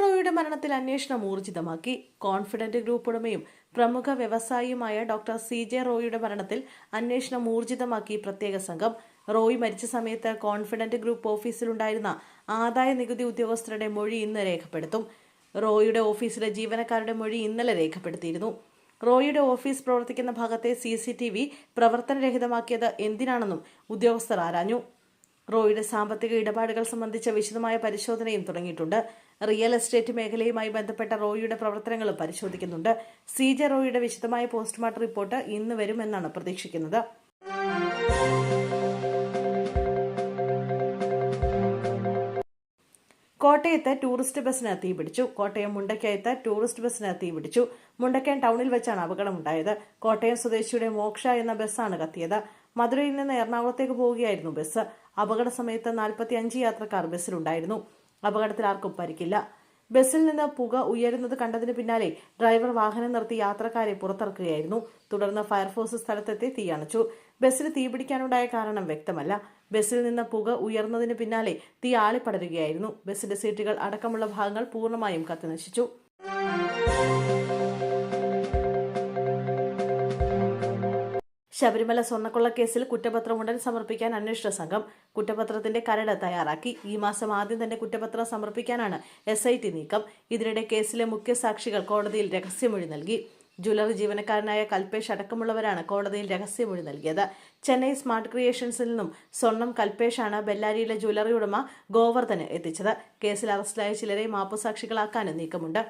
റോയിയുടെ മരണത്തിൽ അന്വേഷണം ഊർജിതമാക്കി. കോൺഫിഡന്റ് ഗ്രൂപ്പ് ഉടമയും പ്രമുഖ വ്യവസായിയുമായ ഡോക്ടർ സി ജെ റോയിയുടെ മരണത്തിൽ അന്വേഷണം ഊർജിതമാക്കി പ്രത്യേക സംഘം. റോയ് മരിച്ച സമയത്ത് കോൺഫിഡന്റ് ഗ്രൂപ്പ് ഓഫീസിലുണ്ടായിരുന്ന ആദായ നികുതി ഉദ്യോഗസ്ഥരുടെ മൊഴി ഇന്ന് രേഖപ്പെടുത്തും. റോയിയുടെ ഓഫീസിലെ ജീവനക്കാരുടെ മൊഴി ഇന്നലെ രേഖപ്പെടുത്തിയിരുന്നു. റോയിയുടെ ഓഫീസ് പ്രവർത്തിക്കുന്ന ഭാഗത്തെ സി സി ടി വി പ്രവർത്തനരഹിതമാക്കിയത് എന്തിനാണെന്നും ഉദ്യോഗസ്ഥർ ആരാഞ്ഞു. റോയിയുടെ സാമ്പത്തിക ഇടപാടുകൾ സംബന്ധിച്ച വിശദമായ പരിശോധനയും തുടങ്ങിയിട്ടുണ്ട്. റിയൽ എസ്റ്റേറ്റ് മേഖലയുമായി ബന്ധപ്പെട്ട റോയിയുടെ പ്രവർത്തനങ്ങളും പരിശോധിക്കുന്നുണ്ട്. സി ജെ റോയിയുടെ വിശദമായ പോസ്റ്റ്മോർട്ടം റിപ്പോർട്ട് ഇന്ന് വരുമെന്നാണ് പ്രതീക്ഷിക്കുന്നത്. കോട്ടയത്ത് ടൂറിസ്റ്റ് ബസ്സിന് തീപിടിച്ചു കോട്ടയം മുണ്ടക്കയത്ത് ടൂറിസ്റ്റ് ബസ്സിന് തീപിടിച്ചു മുണ്ടക്കയം ടൗണിൽ വെച്ചാണ് അപകടമുണ്ടായത്. കോട്ടയം സ്വദേശിയുടെ മോക്ഷ എന്ന ബസ്സാണ് കത്തിയത്. മധുരയിൽ നിന്ന് എറണാകുളത്തേക്ക് പോവുകയായിരുന്നു ബസ്. അപകട സമയത്ത് നാൽപ്പത്തി അഞ്ച് യാത്രക്കാർ ബസ്സിലുണ്ടായിരുന്നു. അപകടത്തിൽ ആർക്കും പരിക്കില്ല. ബസ്സിൽ നിന്ന് പുക ഉയരുന്നത് കണ്ടതിന് പിന്നാലെ ഡ്രൈവർ വാഹനം നിർത്തി യാത്രക്കാരെ പുറത്തിറക്കുകയായിരുന്നു. തുടർന്ന് ഫയർഫോഴ്സ് സ്ഥലത്തെത്തി തീയണച്ചു. ബസ്സിന് തീപിടിക്കാനുണ്ടായ കാരണം വ്യക്തമല്ല. ബസ്സിൽ നിന്ന് പുക ഉയർന്നതിന് പിന്നാലെ തീ ആളിപ്പടരുകയായിരുന്നു. ബസ്സിന്റെ സീറ്റുകൾ അടക്കമുള്ള ഭാഗങ്ങൾ പൂർണമായും കത്തിനശിച്ചു. ശബരിമല സ്വർണക്കൊള്ള കേസിൽ കുറ്റപത്രം ഉടൻ സമർപ്പിക്കാൻ അന്വേഷണ സംഘം കുറ്റപത്രത്തിന്റെ കരട് തയ്യാറാക്കി. ഈ മാസം ആദ്യം തന്നെ കുറ്റപത്രം സമർപ്പിക്കാനാണ് എസ് ഐ ടി നീക്കം. ഇതിനിടെ കേസിലെ മുഖ്യ സാക്ഷികൾ കോടതിയിൽ രഹസ്യമൊഴി നൽകി. ജ്വല്ലറി ജീവനക്കാരനായ കൽപേഷ് അടക്കമുള്ളവരാണ് കോടതിയിൽ രഹസ്യമൊഴി നൽകിയത്. ചെന്നൈ സ്മാർട്ട് ക്രിയേഷൻസിൽ നിന്നും സ്വർണം കൽപേഷാണ് ബെല്ലാരിയിലെ ജ്വല്ലറി ഉടമ ഗോവർദ്ധന് എത്തിച്ചത്. കേസിൽ അറസ്റ്റിലായ ചിലരെ മാപ്പുസാക്ഷികളാക്കാനും നീക്കമുണ്ട്.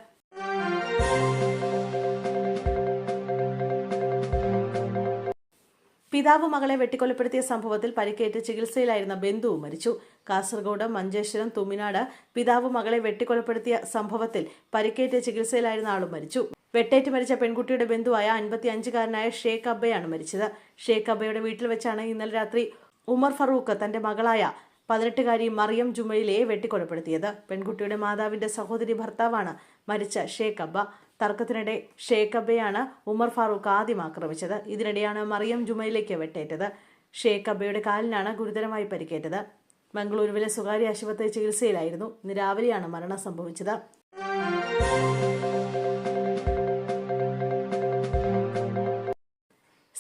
പിതാവ് മകളെ വെട്ടിക്കൊലപ്പെടുത്തിയ സംഭവത്തിൽ പരിക്കേറ്റ് ചികിത്സയിലായിരുന്ന ബന്ധു മരിച്ചു. കാസർഗോഡ് മഞ്ചേശ്വരം തുമിനാട് പിതാവ് മകളെ വെട്ടിക്കൊലപ്പെടുത്തിയ സംഭവത്തിൽ പരിക്കേറ്റ് ചികിത്സയിലായിരുന്ന ആളും മരിച്ചു. വെട്ടേറ്റ് മരിച്ച പെൺകുട്ടിയുടെ ബന്ധുവായ അൻപത്തി അഞ്ചുകാരനായ ഷേഖ് അബ്ബയാണ് മരിച്ചത്. ഷേഖ് അബ്ബയുടെ വീട്ടിൽ വെച്ചാണ് ഇന്നലെ രാത്രി ഉമർ ഫറൂഖ് തന്റെ മകളായ പതിനെട്ടുകാരി മറിയം ജുമയിലെ വെട്ടിക്കൊലപ്പെടുത്തിയത്. പെൺകുട്ടിയുടെ മാതാവിന്റെ സഹോദരി ഭർത്താവാണ് മരിച്ച ഷേഖ് അബ്ബ. തർക്കത്തിനിടെ ഷേഖബയാണ് ഉമർ ഫാറൂഖ് ആദ്യം ആക്രമിച്ചത്. ഇതിനിടെയാണ് മറിയം ജുമയിലേക്ക് വെട്ടേറ്റത്. ഷേഖബയുടെ കാലിനാണ് ഗുരുതരമായി പരിക്കേറ്റത്. മംഗളൂരുവിലെ സ്വകാര്യ ആശുപത്രി ചികിത്സയിലായിരുന്നു ഇന്ന് രാവിലെയാണ് മരണം സംഭവിച്ചത്.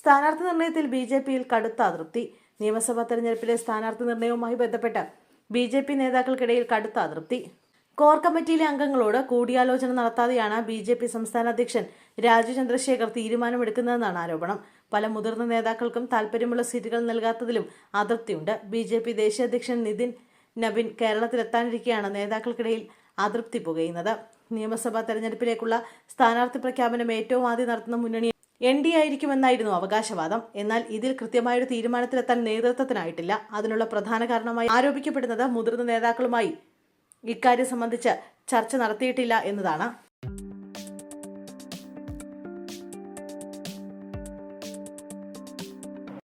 സ്ഥാനാർത്ഥി നിർണയത്തിൽ ബി ജെ പിയിൽ കടുത്ത അതൃപ്തി. നിയമസഭാ തെരഞ്ഞെടുപ്പിലെ സ്ഥാനാർത്ഥി നിർണയവുമായി ബന്ധപ്പെട്ട് ബി ജെ പി നേതാക്കൾക്കിടയിൽ കടുത്ത അതൃപ്തി. കോർ കമ്മിറ്റിയിലെ അംഗങ്ങളോട് കൂടിയാലോചന നടത്താതെയാണ് ബി ജെ പി സംസ്ഥാന അധ്യക്ഷൻ രാജു ചന്ദ്രശേഖർ തീരുമാനമെടുക്കുന്നതെന്നാണ് ആരോപണം. പല മുതിർന്ന നേതാക്കൾക്കും താൽപ്പര്യമുള്ള സീറ്റുകൾ നൽകാത്തതിലും അതൃപ്തിയുണ്ട്. ബി ജെ പി ദേശീയ അധ്യക്ഷൻ നിതിൻ നബിൻ കേരളത്തിലെത്താനിരിക്കെയാണ് നേതാക്കൾക്കിടയിൽ അതൃപ്തി പുകയുന്നത്. നിയമസഭാ തെരഞ്ഞെടുപ്പിലേക്കുള്ള സ്ഥാനാർത്ഥി പ്രഖ്യാപനം ഏറ്റവും ആദ്യം നടത്തുന്ന മുന്നണി എൻ ഡി ആയിരിക്കുമെന്നായിരുന്നു അവകാശവാദം. എന്നാൽ ഇതിൽ കൃത്യമായൊരു തീരുമാനത്തിലെത്താൻ നേതൃത്വത്തിനായിട്ടില്ല. അതിനുള്ള പ്രധാന കാരണമായി ആരോപിക്കപ്പെടുന്നത് മുതിർന്ന നേതാക്കളുമായി ഇക്കാര്യം സംബന്ധിച്ച് ചർച്ച നടത്തിയിട്ടില്ല എന്നതാണ്